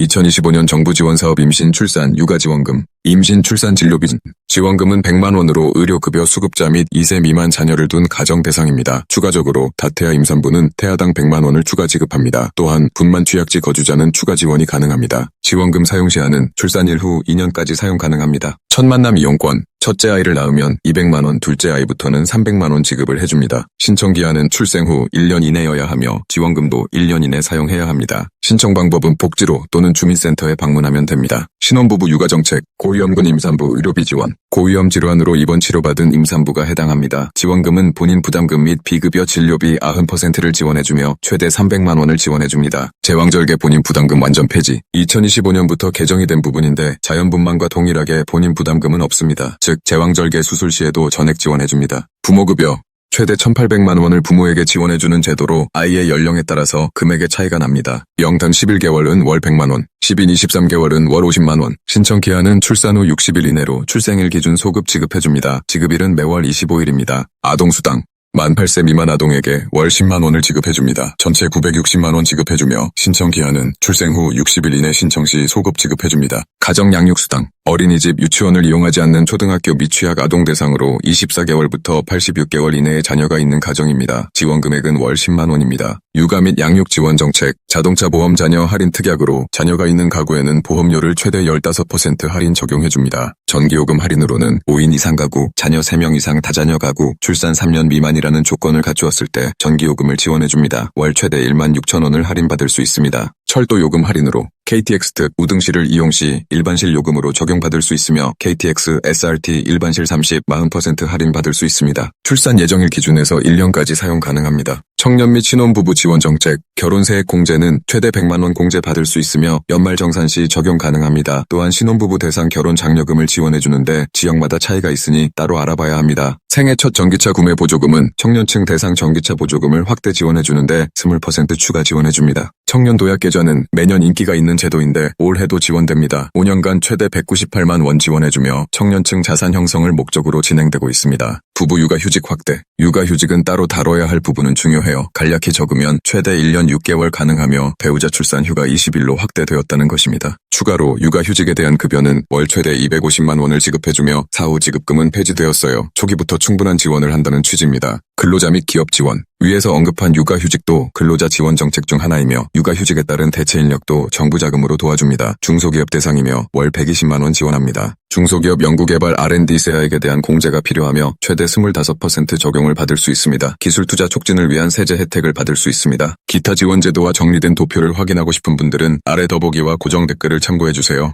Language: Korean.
2025년 정부 지원 사업 임신 출산 육아 지원금, 임신 출산 진료비 지원금은 100만 원으로 의료급여 수급자 및 2세 미만 자녀를 둔 가정 대상입니다. 추가적으로 다태아 임산부는 태아당 100만 원을 추가 지급합니다. 또한 분만 취약지 거주자는 추가 지원이 가능합니다. 지원금 사용 시한은 출산일 후 2년까지 사용 가능합니다. 첫 만남 이용권, 첫째 아이를 낳으면 200만 원, 둘째 아이부터는 300만 원 지급을 해줍니다. 신청 기한은 출생 후 1년 이내여야 하며 지원금도 1년 이내 사용해야 합니다. 신청 방법은 복지로 또는 주민센터에 방문하면 됩니다. 신혼부부 육아 정책, 고 위험군 임산부 의료비 지원, 고위험 질환으로 입원 치료받은 임산부가 해당합니다. 지원금은 본인 부담금 및 비급여 진료비 90%를 지원해주며 최대 300만 원을 지원해줍니다. 제왕절개 본인 부담금 완전 폐지. 2025년부터 개정이 된 부분인데 자연분만과 동일하게 본인 부담금은 없습니다. 즉 제왕절개 수술 시에도 전액 지원해줍니다. 부모급여 최대 1,800만 원을 부모에게 지원해주는 제도로 아이의 연령에 따라서 금액의 차이가 납니다. 0단 11개월은 월 100만 원, 10인 23개월은 월 50만 원, 신청 기한은 출산 후 60일 이내로 출생일 기준 소급 지급해줍니다. 지급일은 매월 25일입니다. 아동수당 만 8세 미만 아동에게 월 10만 원을 지급해줍니다. 전체 960만 원 지급해주며 신청 기한은 출생 후 60일 이내 신청 시 소급 지급해줍니다. 가정 양육수당 어린이집 유치원을 이용하지 않는 초등학교 미취학 아동 대상으로 24개월부터 86개월 이내의 자녀가 있는 가정입니다. 지원 금액은 월 10만 원입니다. 육아 및 양육 지원 정책, 자동차 보험 자녀 할인 특약으로 자녀가 있는 가구에는 보험료를 최대 15% 할인 적용해줍니다. 전기요금 할인으로는 5인 이상 가구, 자녀 3명 이상 다자녀 가구, 출산 3년 미만이라는 조건을 갖추었을 때 전기요금을 지원해줍니다. 월 최대 1만 6천 원을 할인받을 수 있습니다. 철도 요금 할인으로 KTX 특 우등실을 이용 시 일반실 요금으로 적용받을 수 있으며 KTX SRT 일반실 30, 40% 할인받을 수 있습니다. 출산 예정일 기준에서 1년까지 사용 가능합니다. 청년 및 신혼부부 지원 정책, 결혼세액 공제는 최대 100만 원 공제 받을 수 있으며 연말정산 시 적용 가능합니다. 또한 신혼부부 대상 결혼 장려금을 지원해주는데 지역마다 차이가 있으니 따로 알아봐야 합니다. 생애 첫 전기차 구매 보조금은 청년층 대상 전기차 보조금을 확대 지원해주는데 20% 추가 지원해줍니다. 청년 도약 계좌는 매년 인기가 있는 제도인데 올해도 지원됩니다. 5년간 최대 198만 원 지원해주며 청년층 자산 형성을 목적으로 진행되고 있습니다. 부부 육아휴직 확대. 육아휴직은 따로 다뤄야 할 부분은 중요해요. 간략히 적으면 최대 1년 6개월 가능하며 배우자 출산 휴가 20일로 확대되었다는 것입니다. 추가로 육아휴직에 대한 급여는 월 최대 250만 원을 지급해주며 사후 지급금은 폐지되었어요. 초기부터 충분한 지원을 한다는 취지입니다. 근로자 및 기업 지원. 위에서 언급한 육아휴직도 근로자 지원 정책 중 하나이며 육아휴직에 따른 대체 인력도 정부 자금으로 도와줍니다. 중소기업 대상이며 월 120만 원 지원합니다. 중소기업 연구개발 R&D 세아액에 대한 공제가 필요하며 최대 25% 적용을 받을 수 있습니다. 기술 투자 촉진을 위한 세제 혜택을 받을 수 있습니다. 기타 지원 제도와 정리된 도표를 확인하고 싶은 분들은 아래 더보기와 고정 댓글을 참고해주세요.